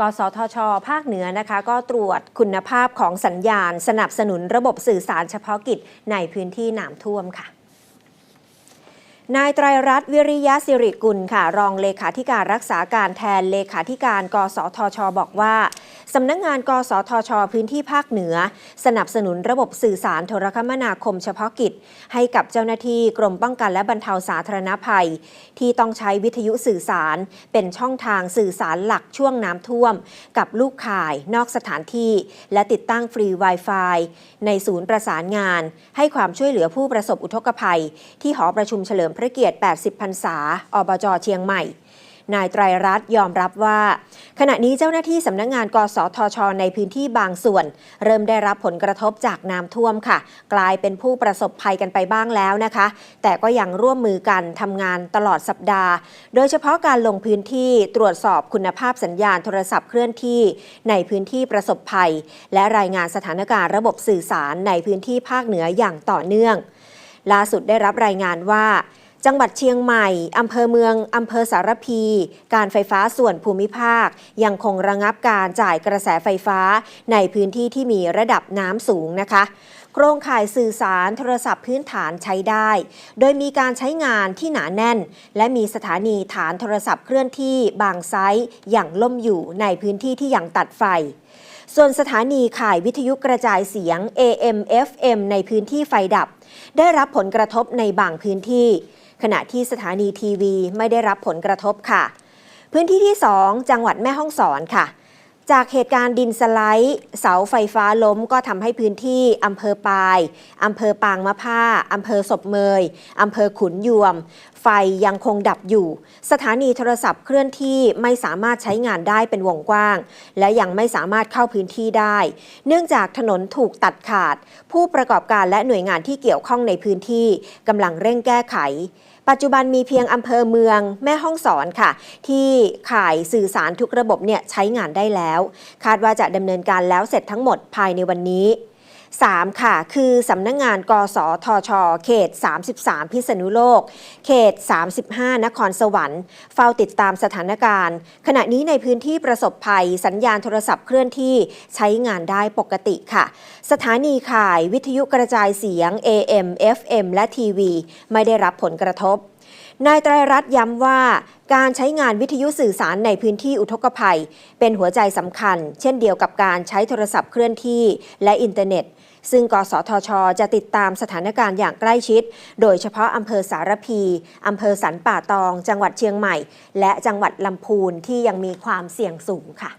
กสทช ภาคเหนือนะคะ ก็ตรวจคุณภาพของสัญญาณ สนับสนุนระบบสื่อสารเฉพาะกิจในพื้นที่น้ำท่วมค่ะ นายไตรรัตน์วิริยะสิริกุลค่ะ รองเลขาธิการรักษาการแทนเลขาธิการ กสทช บอกว่าสำนักงงาน กสทช พื้นที่ภาคเหนือ สนับสนุนระบบสื่อสารโทรคมนาคมเฉพาะกิจ ให้กับเจ้าหน้าที่กรมป้องกันและบรรเทาสาธารณภัย ที่ต้องใช้วิทยุสื่อสาร เป็นช่องทางสื่อสารหลักช่วงน้ำท่วม กับลูกข่าย นอกสถานที่ และติดตั้งฟรี Wi-Fi ในศูนย์ประสานงาน ให้ความช่วยเหลือผู้ประสบอุทกภัย ที่หอประชุมเฉลิมพระเกียรติ 80 พรรษา อบจเชียงใหม่ นายไตรรัตน์ยอมรับว่า ขณะนี้เจ้าหน้าที่สำนักงงานกสทช ในพื้นที่บางส่วน เริ่มได้รับผลกระทบจากน้ำท่วมค่ะ กลายเป็นผู้ประสบภัยกันไปบ้างแล้วนะคะ แต่ก็ยังร่วมมือกันทำงานตลอดสัปดาห์ โดยเฉพาะการลงพื้นที่ตรวจสอบคุณภาพสัญญาณโทรศัพท์เคลื่อนที่ ในพื้นที่ประสบภัย และรายงานสถานการณ์ระบบสื่อสารในพื้นที่ภาคเหนืออย่างต่อเนื่องล่าสุดได้รับรายงานว่า จังหวัดเชียงใหม่ อำเภอเมือง อำเภอสารพี การไฟฟ้าส่วนภูมิภาค ยังคงระงับการจ่ายกระแสไฟฟ้าในพื้นที่ที่มีระดับน้ำสูงนะคะ โครงข่ายสื่อสารโทรศัพท์พื้นฐานใช้ได้ โดยมีการใช้งานที่หนาแน่น และมีสถานีฐานโทรศัพท์เคลื่อนที่บางไซต์อย่างล่มอยู่ในพื้นที่ที่ยังตัดไฟส่วนสถานีข่ายวิทยุกระจายเสียง AM FM ในพื้นที่ไฟดับ ได้รับผลกระทบในบางพื้นที่ ขณะที่สถานีทีวีไม่ได้รับผลกระทบค่ะ พื้นที่ที่ 2 จังหวัดแม่ฮ่องสอนค่ะ จากเหตุการณ์ดินสไลด์เสาไฟฟ้าล้มก็ทำให้พื้นที่อำเภอปายอำเภอปางมะผ้าอำเภอศพเมยอำเภอขุนยวม ไฟยังคงดับอยู่ สถานีโทรศัพท์เคลื่อนที่ไม่สามารถใช้งานได้เป็นวงกว้าง และยังไม่สามารถเข้าพื้นที่ได้ เนื่องจากถนนถูกตัดขาด ผู้ประกอบการและหน่วยงานที่เกี่ยวข้องในพื้นที่กำลังเร่งแก้ไข ปัจจุบันมีเพียงอำเภอเมืองแม่ห้องสอนค่ะ ที่ข่ายสื่อสารทุกระบบเนี่ยใช้งานได้แล้ว คาดว่าจะดำเนินการแล้วเสร็จทั้งหมดภายในวันนี้ 3 ค่ะ คือสำนักงงานกสทช เขต 33 พิษณุโลก เขต 35 นครสวรรค์ เฝ้าติดตามสถานการณ์ ขณะนี้ในพื้นที่ประสบภัย สัญญาณโทรศัพท์เคลื่อนที่ใช้งานได้ปกติค่ะ สถานีข่ายวิทยุกระจายเสียง AM FM และทีวี ไม่ได้รับผลกระทบ นายไตรรัตน์ย้ำว่า การใช้งานวิทยุสื่อสารในพื้นที่อุทกภัย เป็นหัวใจสำคัญ เช่นเดียวกับการใช้โทรศัพท์เคลื่อนที่ และอินเทอร์เน็ต ซึ่งกสทช จะติดตามสถานการณ์อย่างใกล้ชิด โดยเฉพาะอำเภอสารพีอำเภอสันป่าตอง จังหวัดเชียงใหม่ และจังหวัดลำพูนที่ยังมีความเสี่ยงสูงค่ะ